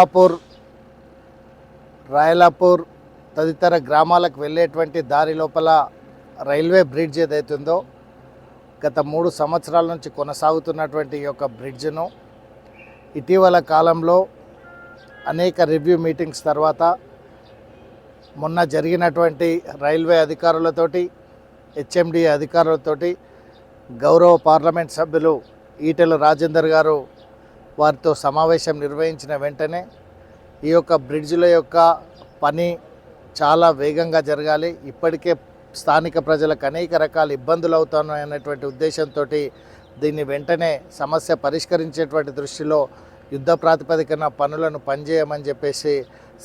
రాయలాపూర్ రాయలాపూర్ తదితర గ్రామాలకు వెళ్ళేటువంటి దారి లోపల రైల్వే బ్రిడ్జ్ ఏదైతుందో గత మూడు సంవత్సరాల నుంచి కొనసాగుతున్నటువంటి ఈ యొక్క బ్రిడ్జ్ను ఇటీవల కాలంలో అనేక రివ్యూ మీటింగ్స్ తర్వాత మొన్న జరిగినటువంటి రైల్వే అధికారులతోటి హెచ్ఎండి అధికారులతోటి గౌరవ పార్లమెంట్ సభ్యులు ఈటెల రాజేందర్ గారు వారితో సమావేశం నిర్వహించిన వెంటనే ఈ యొక్క బ్రిడ్జ్ల యొక్క పని చాలా వేగంగా జరగాలి. ఇప్పటికే స్థానిక ప్రజలకు అనేక రకాల ఇబ్బందులు అవుతున్నాయి అనేటువంటి ఉద్దేశంతో దీన్ని వెంటనే సమస్య పరిష్కరించేటువంటి దృష్టిలో యుద్ధ ప్రాతిపదికన పనులను పనిచేయమని చెప్పేసి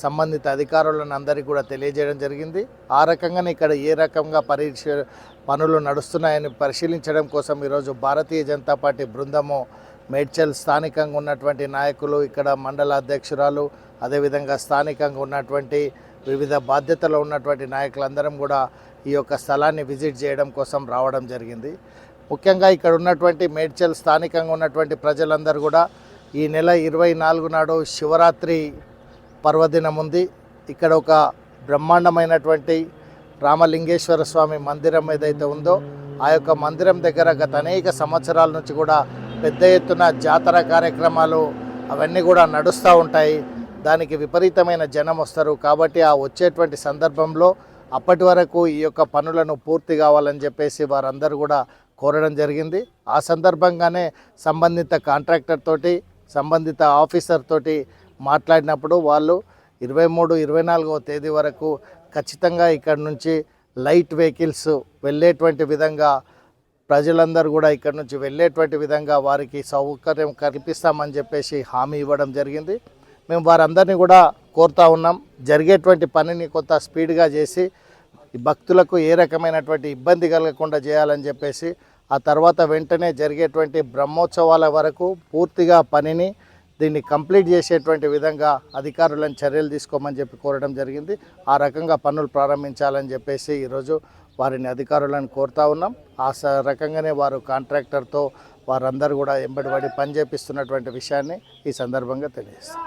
సంబంధిత అధికారులను అందరికీ కూడా తెలియజేయడం జరిగింది. ఆ రకంగానే ఇక్కడ ఏ రకంగా పరీక్ష పనులు నడుస్తున్నాయని పరిశీలించడం కోసం ఈరోజు భారతీయ జనతా పార్టీ బృందము మేడ్చల్ స్థానికంగా ఉన్నటువంటి నాయకులు ఇక్కడ మండల అధ్యక్షురాలు అదేవిధంగా స్థానికంగా ఉన్నటువంటి వివిధ బాధ్యతలో ఉన్నటువంటి నాయకులందరం కూడా ఈ యొక్క స్థలాన్ని విజిట్ చేయడం కోసం రావడం జరిగింది. ముఖ్యంగా ఇక్కడ ఉన్నటువంటి మేడ్చల్ స్థానికంగా ఉన్నటువంటి ప్రజలందరూ కూడా ఈ నెల ఇరవై నాలుగు నాడు శివరాత్రి పర్వదినం ఉంది. ఇక్కడ ఒక బ్రహ్మాండమైనటువంటి రామలింగేశ్వర స్వామి మందిరం ఏదైతే ఉందో ఆ యొక్క మందిరం దగ్గర గత అనేక సంవత్సరాల నుంచి కూడా పెద్ద ఎత్తున జాతర కార్యక్రమాలు అవన్నీ కూడా నడుస్తూ ఉంటాయి. దానికి విపరీతమైన జనం వస్తారు. కాబట్టి ఆ వచ్చేటువంటి సందర్భంలో అప్పటి వరకు ఈ యొక్క పనులను పూర్తి కావాలని చెప్పేసి వారందరూ కూడా కోరడం జరిగింది. ఆ సందర్భంగానే సంబంధిత కాంట్రాక్టర్ తోటి సంబంధిత ఆఫీసర్ తోటి మాట్లాడినప్పుడు వాళ్ళు ఇరవై మూడు ఇరవై నాలుగవ తేదీ వరకు ఖచ్చితంగా ఇక్కడ నుంచి లైట్ వెహికల్స్ వెళ్ళేటువంటి విధంగా ప్రజలందరూ కూడా ఇక్కడ నుంచి వెళ్ళేటువంటి విధంగా వారికి సౌకర్యం కల్పిస్తామని చెప్పేసి హామీ ఇవ్వడం జరిగింది. మేము వారందరినీ కూడా కోరుతా ఉన్నాం. జరిగేటువంటి పనిని కొంత స్పీడ్గా చేసి భక్తులకు ఏ రకమైనటువంటి ఇబ్బంది కలగకుండా చేయాలని చెప్పేసి ఆ తర్వాత వెంటనే జరిగేటువంటి బ్రహ్మోత్సవాల వరకు పూర్తిగా పనిని దీన్ని కంప్లీట్ చేసేటువంటి విధంగా అధికారులను చర్యలు తీసుకోమని చెప్పి కోరడం జరిగింది. ఆ రకంగా పనులు ప్రారంభించాలని చెప్పేసి ఈరోజు వారిని అధికారులను కోరుతా ఉన్నాం. ఆ స రకంగానే వారు కాంట్రాక్టర్తో వారందరూ కూడా ఎంబడి పడి పని చేపిస్తున్నటువంటి విషయాన్ని ఈ సందర్భంగా తెలియజేస్తాం.